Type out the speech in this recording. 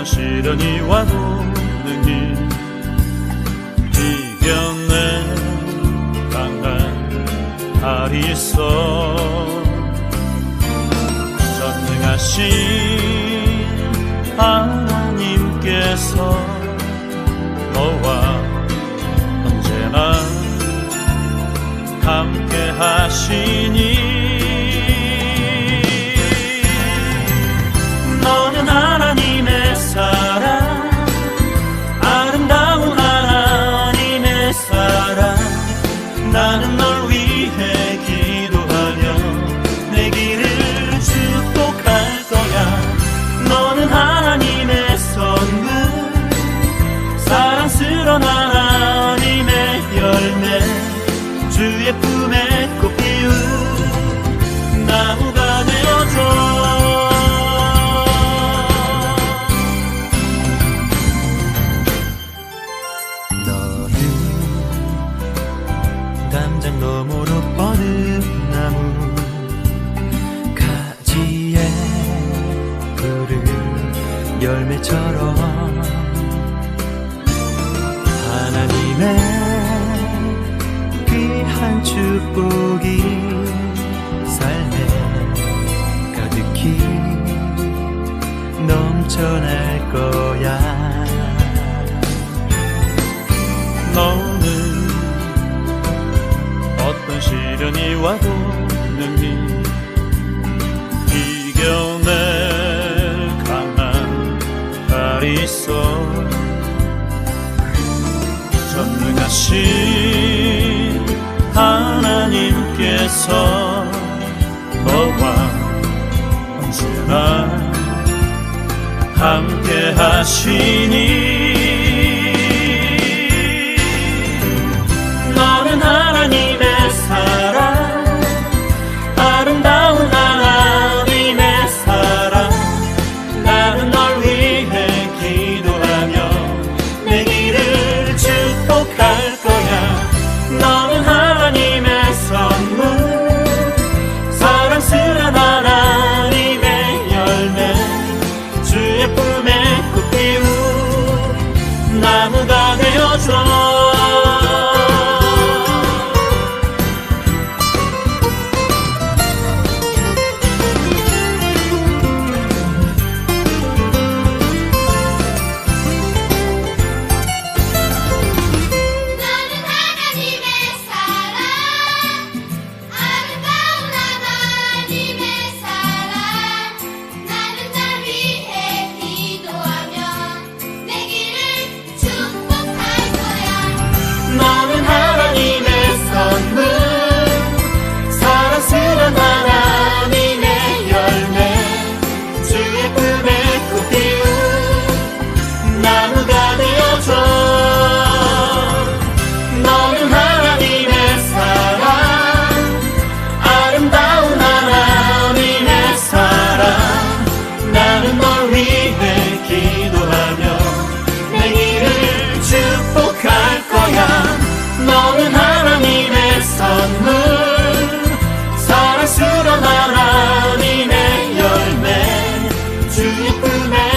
어떤 시련이 와도 능히 이겨내 강한 달이 있어. 전능하신 하나님께서 나는 널 위해 담장 너머로 뻗은 나무 가지에 푸른 열매처럼 하나님의 귀한 축복이 삶에 가득히 넘쳐날 것 시련이 와도 능히 이겨낼 강한 팔이 있어 전능하신 하나님께서 너와 언제나 함께 하시니 April,